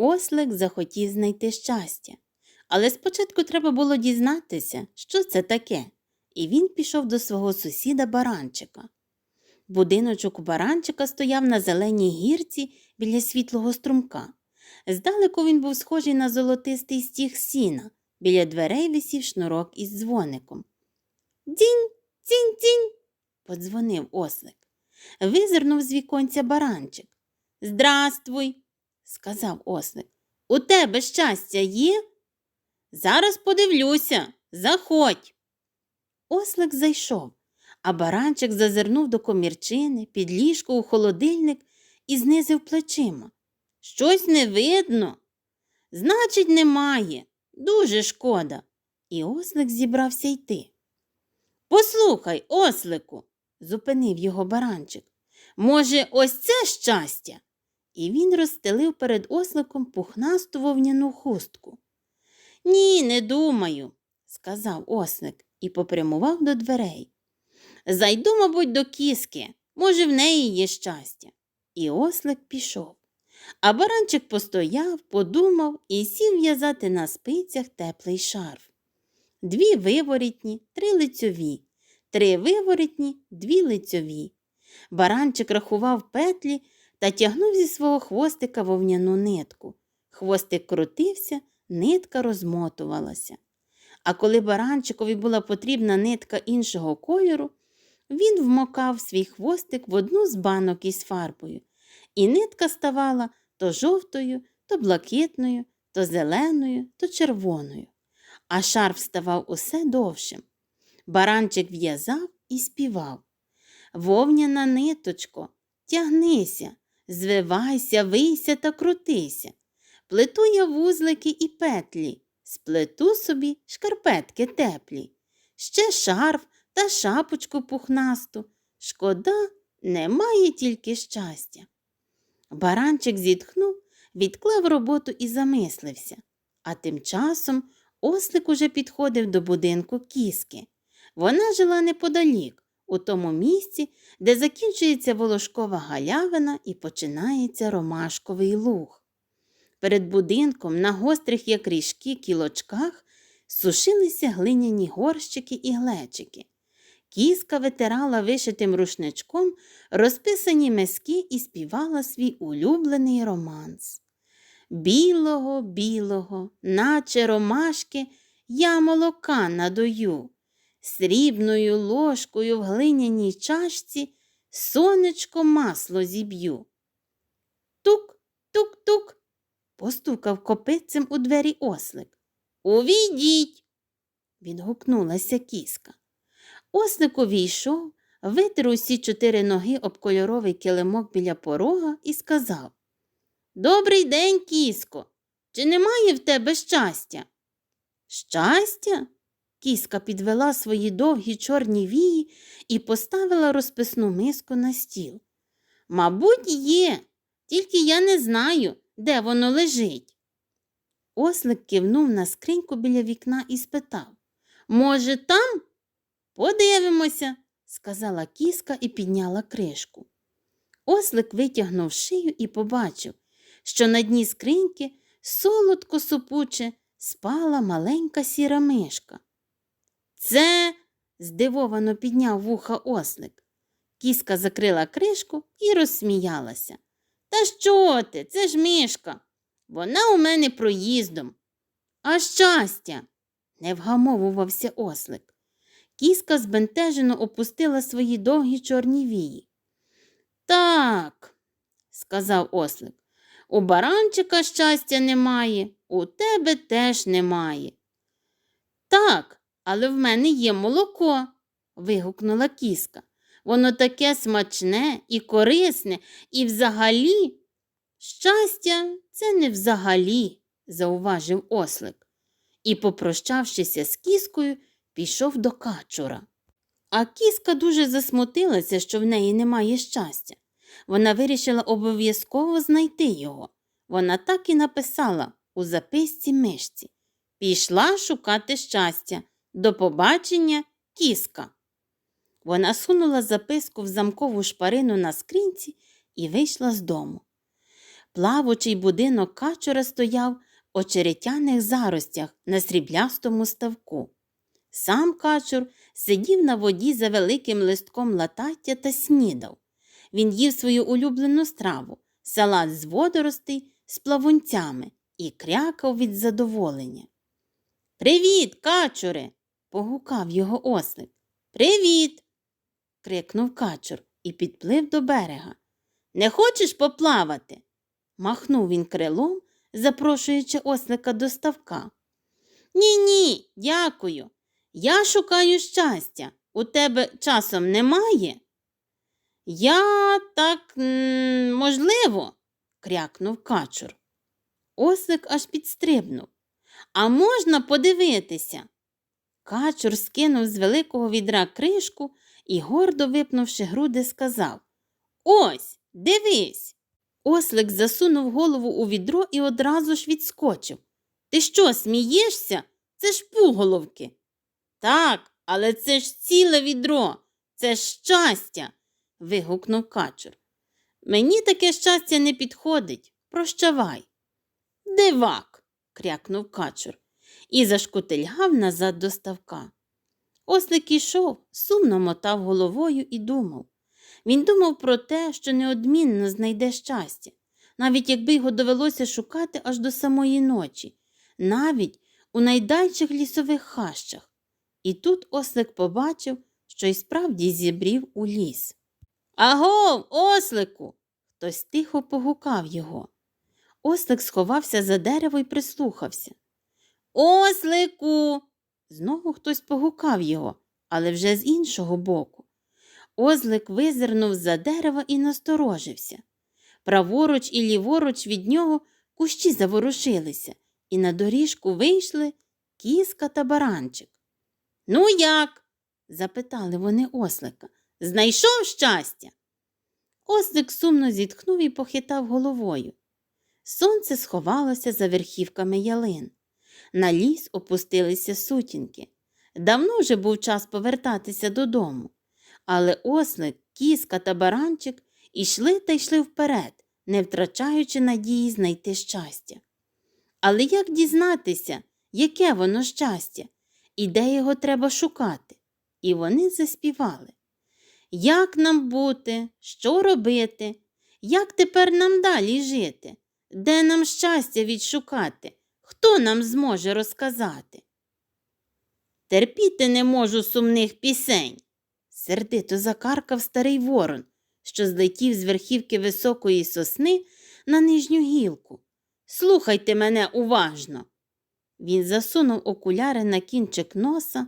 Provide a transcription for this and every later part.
Ослик захотів знайти щастя. Але спочатку треба було дізнатися, що це таке, і він пішов до свого сусіда баранчика. Будиночок у баранчика стояв на зеленій гірці біля світлого струмка. Здалеку він був схожий на золотистий стіг сіна, біля дверей висів шнурок із дзвоником. Дзінь, дзінь, дзінь, подзвонив ослик. Визирнув з віконця баранчик. Здравствуй, сказав ослик. У тебе щастя є? Зараз подивлюся. Заходь. Ослик зайшов, а баранчик зазирнув до комірчини, під ліжко у холодильник і знизив плечима. Щось не видно. Значить, немає. Дуже шкода. І ослик зібрався йти. Послухай, ослику, зупинив його баранчик. Може, ось це щастя? І він розстелив перед осликом пухнасту вовняну хустку. Ні, не думаю, сказав ослик і попрямував до дверей. Зайду, мабуть, до кіски, може, в неї є щастя. І ослик пішов. А баранчик постояв, подумав і сів в'язати на спицях теплий шарф. Дві виворітні, три лицьові, три виворітні, дві лицьові. Баранчик рахував петлі та тягнув зі свого хвостика вовняну нитку. Хвостик крутився, нитка розмотувалася. А коли баранчикові була потрібна нитка іншого кольору, він вмокав свій хвостик в одну з банок із фарбою, і нитка ставала то жовтою, то блакитною, то зеленою, то червоною. А шарф ставав усе довшим. Баранчик в'язав і співав. Вовняна ниточко, тягнися, звивайся, вийся та крутися. Плету я вузлики і петлі, сплету собі шкарпетки теплі. Ще шарф та шапочку пухнасту. Шкода, немає тільки щастя. Баранчик зітхнув, відклав роботу і замислився. А тим часом ослик уже підходив до будинку кіски. Вона жила неподалік, у тому місці, де закінчується волошкова галявина і починається ромашковий луг. Перед будинком на гострих, як ріжки, кілочках сушилися глиняні горщики і глечики. Кіска витирала вишитим рушничком розписані миски і співала свій улюблений романс. Білого, білого, наче ромашки, я молока надою, срібною ложкою в глиняній чашці сонечко масло зіб'ю. Тук, тук, тук, постукав копитцем у двері ослик. Увійдіть. відгукнулася кіска. Ослик увійшов, витер усі чотири ноги об кольоровий килимок біля порога і сказав Добрий день, кіско. Чи немає в тебе щастя? Щастя? Кіска підвела свої довгі чорні вії і поставила розписну миску на стіл. Мабуть, є, тільки я не знаю, де воно лежить. Ослик кивнув на скриньку біля вікна і спитав Може, там? Подивимося, сказала кіска і підняла кришку. Ослик витягнув шию і побачив, що на дні скриньки солодко супуче спала маленька сіра мишка. Це, здивовано підняв вуха ослик. Кіска закрила кришку і розсміялася. Та що ти? Це ж мишка. Вона у мене проїздом. А щастя, не вгамовувався ослик. Кіска збентежено опустила свої довгі чорні вії. Так, сказав ослик, у баранчика щастя немає, у тебе теж немає. Так, але в мене є молоко, вигукнула кіска. Воно таке смачне і корисне, і взагалі. Щастя, це не взагалі, зауважив ослик. І, попрощавшися з кіскою, пішов до качура. А кіска дуже засмутилася, що в неї немає щастя. Вона вирішила обов'язково знайти його. Вона так і написала у записці мишці Пішла шукати щастя. До побачення, кіска. Вона сунула записку в замкову шпарину на скринці і вийшла з дому. Плавучий будинок качура стояв в очеретяних заростях на сріблястому ставку. Сам качур сидів на воді за великим листком латаття та снідав. Він їв свою улюблену страву салат з водоростей з плавунцями і крякав від задоволення. Привіт, качуре. Погукав його ослик. Привіт. крикнув качур і підплив до берега. Не хочеш поплавати? махнув він крилом, запрошуючи ослика до ставка. Ні, ні, дякую. Я шукаю щастя. У тебе часом немає? Я так, можливо, крякнув качур. Ослик аж підстрибнув. А можна подивитися? Качур скинув з великого відра кришку і, гордо випнувши груди, сказав Ось, дивись. Ослик засунув голову у відро і одразу ж відскочив. Ти що, смієшся? Це ж пуголовки. Так, але це ж ціле відро, це ж щастя. вигукнув качур. Мені таке щастя не підходить. Прощавай. Дивак. крякнув качур і зашкутильгав назад до ставка. Ослик ішов, сумно мотав головою і думав. Він думав про те, що неодмінно знайде щастя, навіть якби його довелося шукати аж до самої ночі, навіть у найдальших лісових хащах. І тут ослик побачив, що й справді зібрів у ліс. Агов, ослику. Хтось тихо погукав його. Ослик сховався за дерево і прислухався. Ослику. Знову хтось погукав його, але вже з іншого боку. Озлик визирнув за дерево і насторожився. Праворуч і ліворуч від нього кущі заворушилися, і на доріжку вийшли кіска та баранчик. Ну, як? запитали вони ослика. Знайшов щастя? Ослик сумно зітхнув і похитав головою. Сонце сховалося за верхівками ялин. На ліс опустилися сутінки. Давно вже був час повертатися додому. Але ослик, кіска та баранчик ішли та йшли вперед, не втрачаючи надії знайти щастя. Але як дізнатися, яке воно щастя, і де його треба шукати? І вони заспівали. Як нам бути, що робити, як тепер нам далі жити? Де нам щастя відшукати? Хто нам зможе розказати? Терпіти не можу сумних пісень, сердито закаркав старий ворон, що злетів з верхівки високої сосни на нижню гілку. Слухайте мене уважно. Він засунув окуляри на кінчик носа,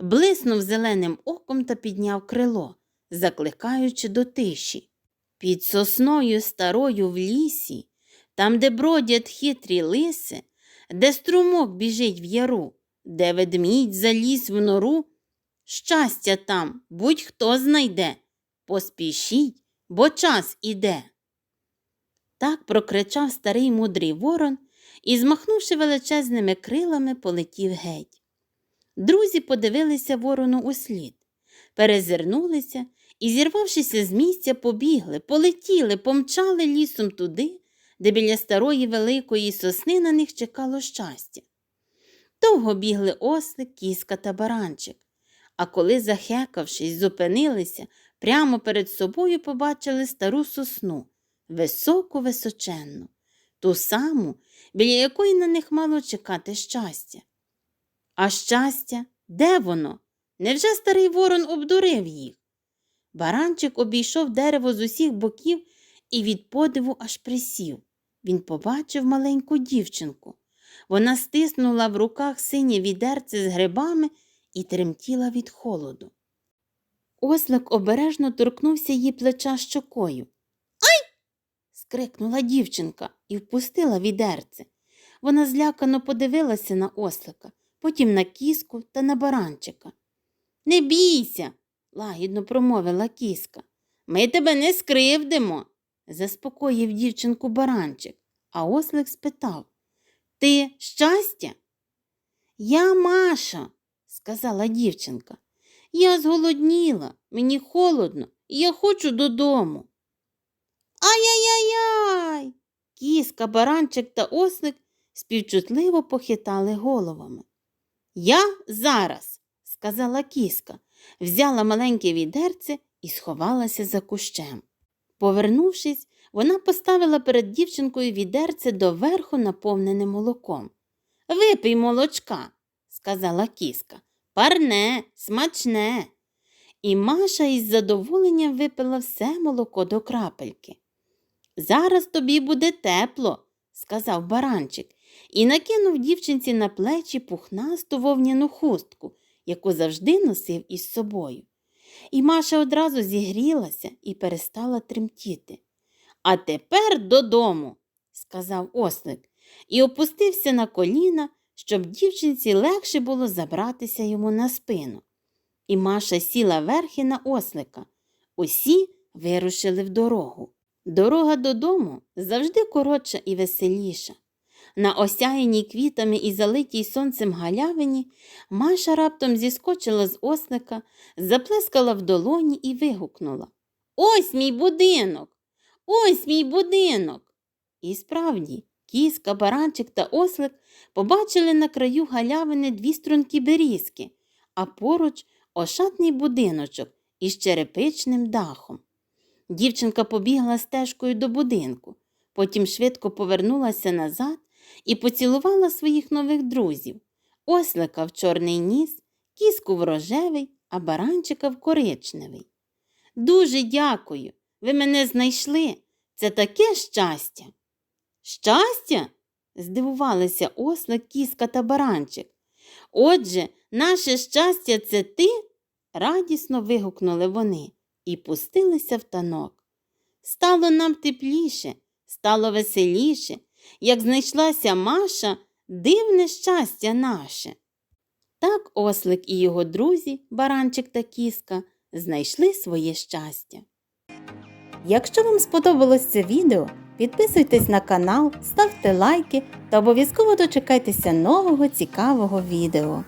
блиснув зеленим оком та підняв крило, закликаючи до тиші. Під сосною старою в лісі, там, де бродять хитрі лиси, де струмок біжить в яру, де ведмідь заліз в нору, щастя там будь-хто знайде. Поспішіть, бо час іде. Так прокричав старий мудрий ворон і, змахнувши величезними крилами, полетів геть. Друзі подивилися ворону услід, перезирнулися і, зірвавшися з місця, побігли, полетіли, помчали лісом туди, де біля старої великої сосни на них чекало щастя. Довго бігли ослик, кіска та баранчик, а коли, захекавшись, зупинилися, прямо перед собою побачили стару сосну, високу височенну, ту саму, біля якої на них мало чекати щастя. А щастя, де воно? Невже старий ворон обдурив їх? Баранчик обійшов дерево з усіх боків і від подиву аж присів. Він побачив маленьку дівчинку. Вона стиснула в руках синє відерце з грибами і тремтіла від холоду. Ослик обережно торкнувся її плеча щокою. Ай! скрикнула дівчинка і впустила відерце. Вона злякано подивилася на ослика, потім на кіску та на баранчика. Не бійся, лагідно промовила кіска. Ми тебе не скривдимо, заспокоїв дівчинку баранчик, а ослик спитав Ти щастя? Я Маша, сказала дівчинка. Я зголодніла, мені холодно, і я хочу додому. Ай-яй-яй-яй. кіска, баранчик та ослик співчутливо похитали головами. Я зараз, сказала кіска, взяла маленьке відерце і сховалася за кущем. Повернувшись, вона поставила перед дівчинкою відерце доверху наповнене молоком. Випий молочка, сказала кіска. Парне, смачне. І Маша із задоволенням випила все молоко до крапельки. Зараз тобі буде тепло, сказав баранчик, і накинув дівчинці на плечі пухнасту вовняну хустку, яку завжди носив із собою. І Маша одразу зігрілася і перестала тремтіти. А тепер додому, сказав ослик, і опустився на коліна, щоб дівчинці легше було забратися йому на спину. І Маша сіла верхи на ослика. Усі вирушили в дорогу. Дорога додому завжди коротша і веселіша. На осяяній квітами і залитій сонцем галявині Маша раптом зіскочила з ослика, заплескала в долоні і вигукнула Ось мій будинок! Ось мій будинок. І справді, кіска, баранчик та ослик побачили на краю галявини дві струнки берізки, а поруч ошатний будиночок із черепичним дахом. Дівчинка побігла стежкою до будинку, потім швидко повернулася назад і поцілувала своїх нових друзів ослика в чорний ніс, кіску в рожевий, а баранчика в коричневий. Дуже дякую. Ви мене знайшли. Це таке щастя. Щастя? здивувалися ослик, кіска та баранчик. Отже, наше щастя це ти? радісно вигукнули вони і пустилися в танок. Стало нам тепліше, стало веселіше, як знайшлася Маша, дивне щастя наше. Так ослик і його друзі, баранчик та кіска, знайшли своє щастя. Якщо вам сподобалось це відео, підписуйтесь на канал, ставте лайки та обов'язково дочекайтеся нового цікавого відео.